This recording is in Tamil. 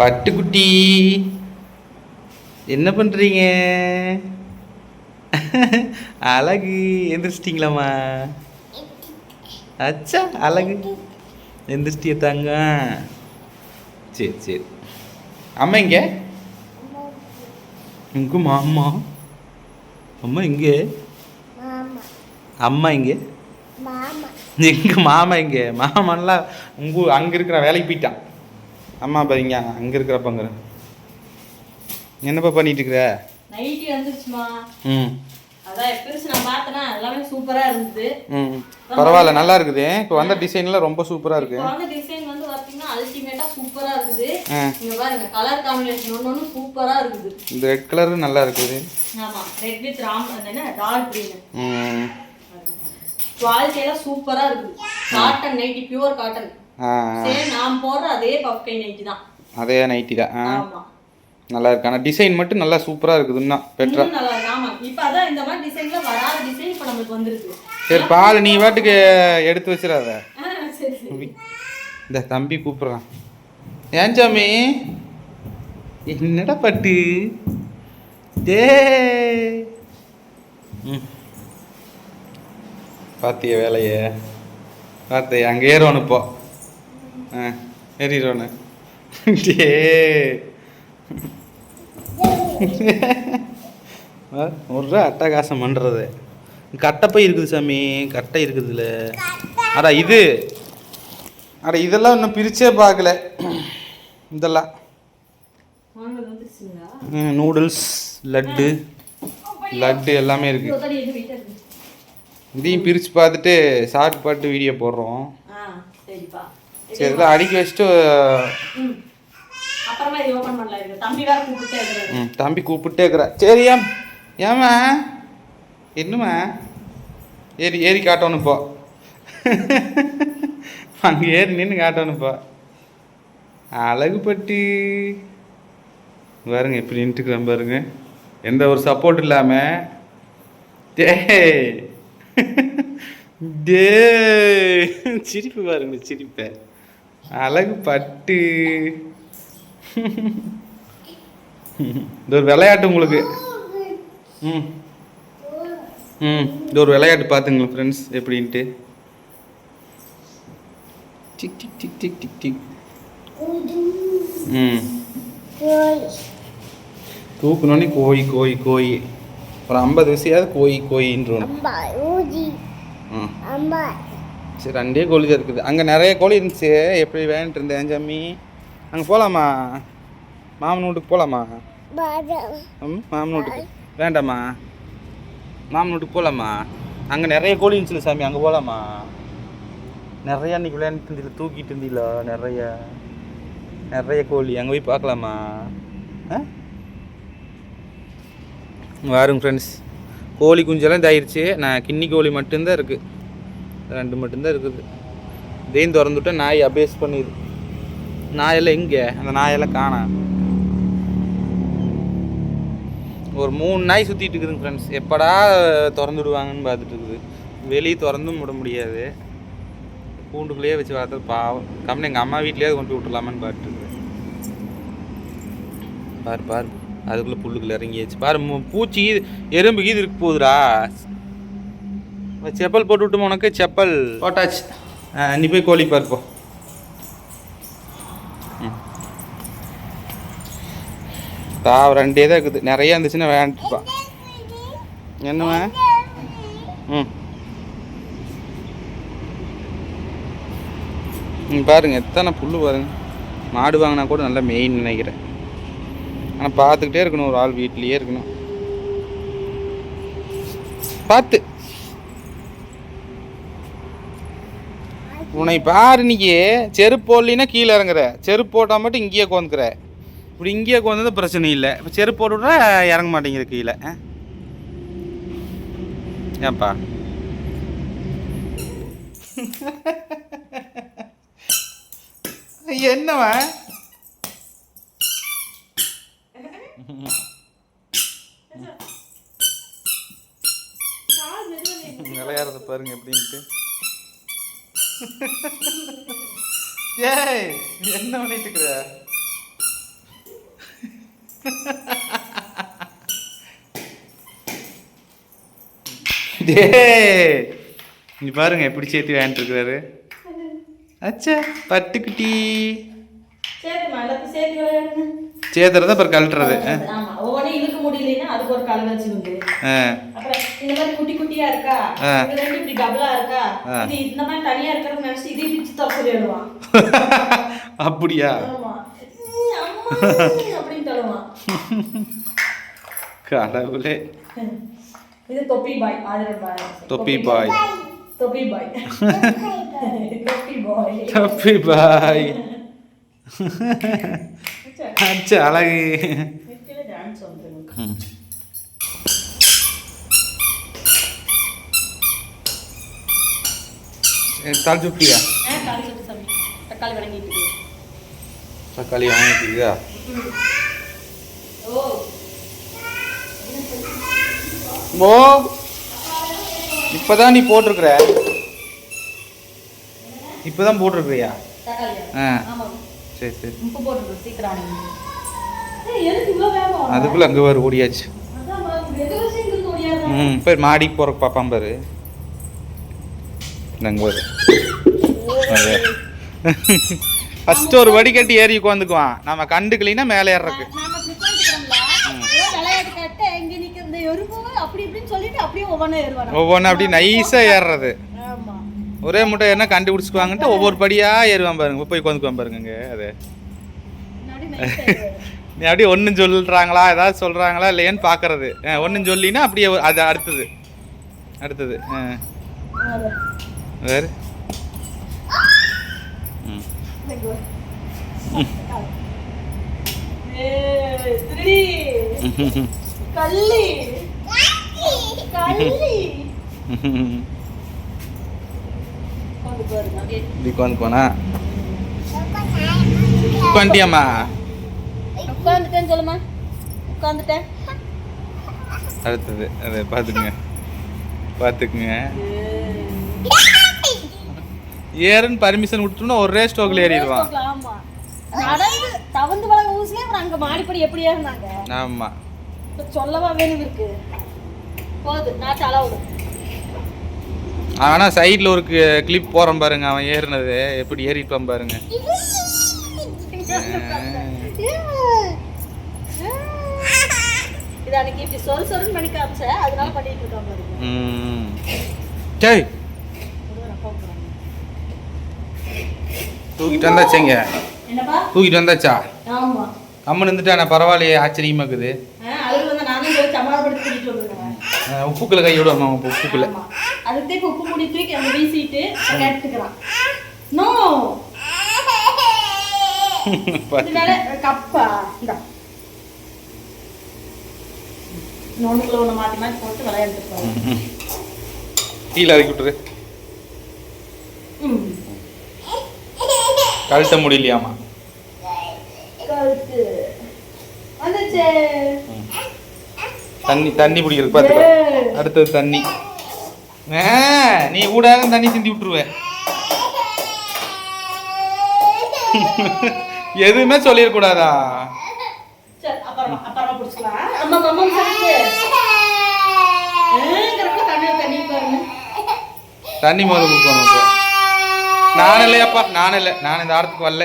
பட்டுக்குட்டி என்ன பண்ணுறீங்க அழகு. எந்திரிச்சிட்டிங்களாம்மா? அச்சா அழகு. எந்திரிச்சிட்டிய தாங்க. சரி சரி. அம்மா இங்கே இங்கே மாமா அம்மா இங்கே மாமா அம்மா இங்கே மாமா. எங்க மாமா இங்கே மாமன்லாம் உங்க அங்கே இருக்கிற வேலைக்கு போயிட்டான். அம்மா பாருங்க அங்கே இருக்கிறப்பங்க என்னப்பா பண்ணிட்டு இருக்கிற நைட்டி வந்துருச்சுமா. ம். அதான் பெருசு நான் பார்த்தேன்னா எல்லாமே சூப்பரா இருந்தது. ம். பரவாயில்ல நல்லா இருக்குது. இப்போ வந்த டிசைன்லாம் ரொம்ப சூப்பராக இருக்கு. வந்து டிசைன் வந்து பார்த்தீங்கன்னா அல்டிமேட்டா சூப்பரா இருக்குது. இங்க பாருங்க கலர் காம்பினேஷன் ஒன்று சூப்பரா இருக்குது. இந்த ரெட் கலர் நல்லா இருக்குது. ஆமா ரெட் வித் ராம் என்ன? டார்க் கிரீன் ம். குவாலிட்டி எல்லாம் சூப்பரா இருக்குது. காட்டன் நைட்டி பியூர் காட்டன் நான் போடுற அதே பஃப் கை நைட்டி தான். அதே நைட்டி தான் நல்லா இருக்கு. ஆனால் டிசைன் மட்டும் நல்லா சூப்பராக இருக்குதுன்னா பெட்ரா? இன்னும் நல்லா இருக்கு. ஆமா. இப்போ அதான் இந்த மாதிரி டிசைன்ல வராத டிசைன் இப்போ நம்மளுக்கு வந்திருக்கு. சரி பால் நீ வாட்டுக்கு எடுத்து வச்சிடாத. இந்த தம்பி கூப்பிட்றான். ஏன் சாமி? என்னடா பட்டு? டே. ம். பார்த்திய வேலைய? பார்த்திய அங்கே ஏறணும் இப்போ ஆ ஏறிடுவோன்னு டே ஒரு அட்டகாசம் பண்ணுறது கட்டப்பை இருக்குது சாமி கட்டை இருக்குதுல்ல அடா இது. அட இதெல்லாம் இன்னும் பிரிச்சே பார்க்கல. இதெல்லாம். நூடுல்ஸ் லட்டு லட்டு எல்லாமே இருக்கு. இதோ தடி எது வெயிட்டா இருக்கு இதையும் பிரித்து பார்த்துட்டு ஷார்ட் பாட்டு வீடியோ போடுறோம். சரி இதெல்லாம் அடுக்கி வச்சுட்டு. அப்புறமா இது ஓபன் பண்ணலாம். இருக்கு தம்பி வேற கூப்பிட்டே இருக்கிறாரு. ம், தம்பி கூப்பிட்டே இருக்கிற. சரி ஏன் ஏம்மா? என்னம்மா? ஏறி ஏறி காட்டணும் இப்போ அங்கே ஏறி நின்று காட்டணும் இப்போ அழகுப்பட்டு பாருங்க எப்படி நின்றுக்கிறேன் பாருங்க. எந்த ஒரு சப்போர்ட் இல்லாமல் டே டே சிரிப்பு பாருங்க சிரிப்பை. அழகு பட்டு இது ஒரு விளையாட்டு உங்களுக்கு. ம். ம். இது ஒரு விளையாட்டு பார்த்துங்களேன் ஃப்ரெண்ட்ஸ் எப்படின்ட்டு. Tick tick tick tick tick tick. ம். கோய் தூக்குனோடனே கோய் கோய் கோய். ஒரு ஐம்பது விஷயாவது கோய் கோயின்றோம் அம்மா ஊதி. ம். அம்மா சரி ரெண்டே கோழி தான் இருக்குது. அங்கே நிறைய கோழி இருந்துச்சு. எப்படி வேன்ட்டு இருந்தேன் ஜம்மி? அங்கே போகலாமா மாமன் வீட்டுக்கு போகலாமா மாமன் வீட்டுக்கு. வேண்டாமா? மாமன் வீட்டுக்கு போகலாமா அங்கே நிறைய கோழி இருந்துச்சுல சாமி அங்கே போகலாமா நிறைய அன்றைக்கி விளையாண்டுட்டு இருந்தீல தூக்கிட்டு இருந்தீல நிறைய. நிறைய கோழி. அங்கே போய் பார்க்கலாமா? வாருங்க ஃப்ரெண்ட்ஸ் கோழி குஞ்செல்லாம் இதாயிருச்சு. நான் கிண்ணி கோழி மட்டும்தான் இருக்குது ரெண்டு மட்டும்தான் இருக்குது. இதையும் திறந்து விட்டா நாய் அபேஸ் பண்ணிடு நாயெல்லாம் எங்கே? அந்த நாயெல்லாம் காணா. ஒரு மூணு நாய் சுற்றிட்டு இருக்குதுங்க ஃப்ரெண்ட்ஸ் எப்படா திறந்து விடுவாங்கன்னு பார்த்துட்டு இருக்குது. வெளியே திறந்தும் விட முடியாது. கூண்டுக்குள்ளேயே வச்சு வளர்த்தது பாவம். கம்மி எங்கள் அம்மா வீட்லேயே கொண்டு போய் விட்டுலாமான்னு பார்த்துட்டு பார் பாரு பாரு. அதுக்குள்ளே புல்லுக்குள்ளே இறங்கியாச்சு. பாரு பூச்சி எறும்பு கீது இருக்கு போகுதுடா. செப்பல் போட்டு விட்டுமா உனக்கு? செப்பல். போட்டாச்சு. நீ போய் கோழி பார்ப்போம் தாவ ரெண்டே தான் இருக்குது. நிறைய இருந்துச்சுன்னா வேண்டாப்பா. என்னவா ம். ம் பாருங்க எத்தனை புல் பாருங்க. மாடு வாங்கினா கூட நல்லா மெயின் நினைக்கிறேன். ஆனால் பார்த்துக்கிட்டே இருக்கணும். ஒரு ஆள் வீட்லேயே இருக்கணும். பார்த்து. உன்னை பாரு நீக்கு செருப்பு கீழே இறங்குற. செருப்பு போட்டால் மட்டும் இங்கேயே கோந்துக்கிற இப்படி இங்கேயே கோந்தது பிரச்சனை இல்லை. இப்போ செருப்பு போட்டு விட்றா இறங்க மாட்டேங்குது கீழே. ஆ? ஏன்ப்பா என்னவன் விளையாடுறத பாருங்க எப்படின்ட்டு. ஏய் என்ன பண்ணிட்டு இருக்கிற? டேய் இங்க பாருங்க எப்படி சேர்த்து விளையாண்டு இருக்கிறாரு. அச்சா பட்டுக்குட்டி. சேர்த்துமா எல்லாத்தையும் சேர்த்து விளையாடுங்க சேத்துறத அப்புறம் கழட்டுறது. ஆமா ஒவ்வொன்றும் இழுக்க முடியலைன்னா அதுக்கு ஒரு ஆ. அப்புறம் இந்த மாதிரி குட்டி குட்டியா இருக்கா. இது ரெண்டு இப்படி டபுளா இருக்கா? ஆ. இது இந்த மாதிரி தனியா இருக்கிறது நினைச்சு இதே பிச்சு தர சொல்லிடுவான் அப்படியா? அப்படின்னு கடவுளே. இது தொப்பி பாய். ஆதரவு பாய். தொப்பி பாய். தொப்பி பாய். தொப்பி பாய். தொப்பி பாய். அச்சா. அழகு. டான்ஸ் தாளிச்சு விட்டியா தக்காளி வணங்கிட்டு. தக்காளி வாங்கிட்டியா ஓ. இப்பதான் நீ போட்டிருக்கிற? இப்பதான் போட்டிருக்கிறியா? ஆ. சரி சரி. அதுக்குள்ள அங்கே வர ஓடியாச்சு. ம் போய் மாடிக்கு போகிற பாப்பான் பாரு. நாங்கள் வரு அது ஃபஸ்ட்டு ஒரு வடிகட்டி ஏறி உட்காந்துக்குவான். நம்ம கண்டுக்கலைன்னா மேலே ஏறக்கு எறும்பு அப்படி நைஸாக ஏறுறது. ஒரே முட்டை என்ன கண்டுபிடிச்சிக்குவாங்கன்ட்டு ஒவ்வொரு படியாக ஏறுவான் பாருங்க. போய் உட்காந்துக்குவான் பாருங்க அது. நீ அப்படியே ஒன்றும் சொல்கிறாங்களா ஏதாவது சொல்கிறாங்களா இல்லையான்னு பார்க்கறது ஒன்றும் சொல்லினா அப்படியே அது அடுத்தது. அடுத்தது. ஆ. வேறு. கள்ளி உட்காந்து போனா? உட்காந்துட்டியாம்மா உட்காந்துட்டேன்னு சொல்லுமா உட்காந்துட்டேன். அடுத்தது அதை பார்த்துக்குங்க. பார்த்துக்குங்க. ஏறுன்னு பர்மிஷன் விட்டுட்டோம்னா ஒரே ஸ்டோக்கில் ஏறிடுவான். ஆமா. நடந்து தவந்து வளங்க ஊசிலே அப்புறம் அங்க மாடிப்படி எப்படி ஏறினாங்க? இப்ப சொல்லவா வேணும் இருக்கு? போகுது நான் அளவு ஆனால் சைடில் ஒரு கிளிப் போகிறோம் பாருங்க அவன் ஏறினது. எப்படி ஏறிப்பான் பாருங்க. இது அன்னைக்கு இப்படி சொல் சொல்லுன்னு பண்ணி காமிச்ச அதனால பண்ணிட்டு இருக்கான் பாருங்க ம் சரி இது அப்பா போறாங்க. தூக்கிட்டு வந்தாச்சுங்க? தூக்கிட்டு வந்தாச்சா? கம்மன் இருந்துட்டா பரவாயில்லையே ஆச்சரியமா இருக்குது. உப்புக்குள்ள கை விடுவாமா உப்புக்குள்ள. ஆமா. அதுக்கு இப்ப உப்பு முடி தூக்கி அங்க வீசிட்டு அங்க எடுத்துக்கிறான் நோ! இது மேல கப்பா இந்த. ஒண்ணுக்குள்ள ஒண்ணு மாத்தி மாத்தி போட்டு விளையாண்டுருப்பாங்க கீழே இறக்கி விட்டுரு ம் கழுத்த முடியலையாமா தண்ணி தண்ணி பிடிக்கிறது பார்த்துக்கோ. அடுத்தது தண்ணி. நீ ஊடாக தண்ணி சிந்தி விட்டுருவ. எதுவுமே சொல்லிடக்கூடாதா தண்ணி முதல்ல கொடுக்கணும் நான் இல்லையாப்பா நான் இல்லை. நான் இந்த ஆரத்துக்கு வரல.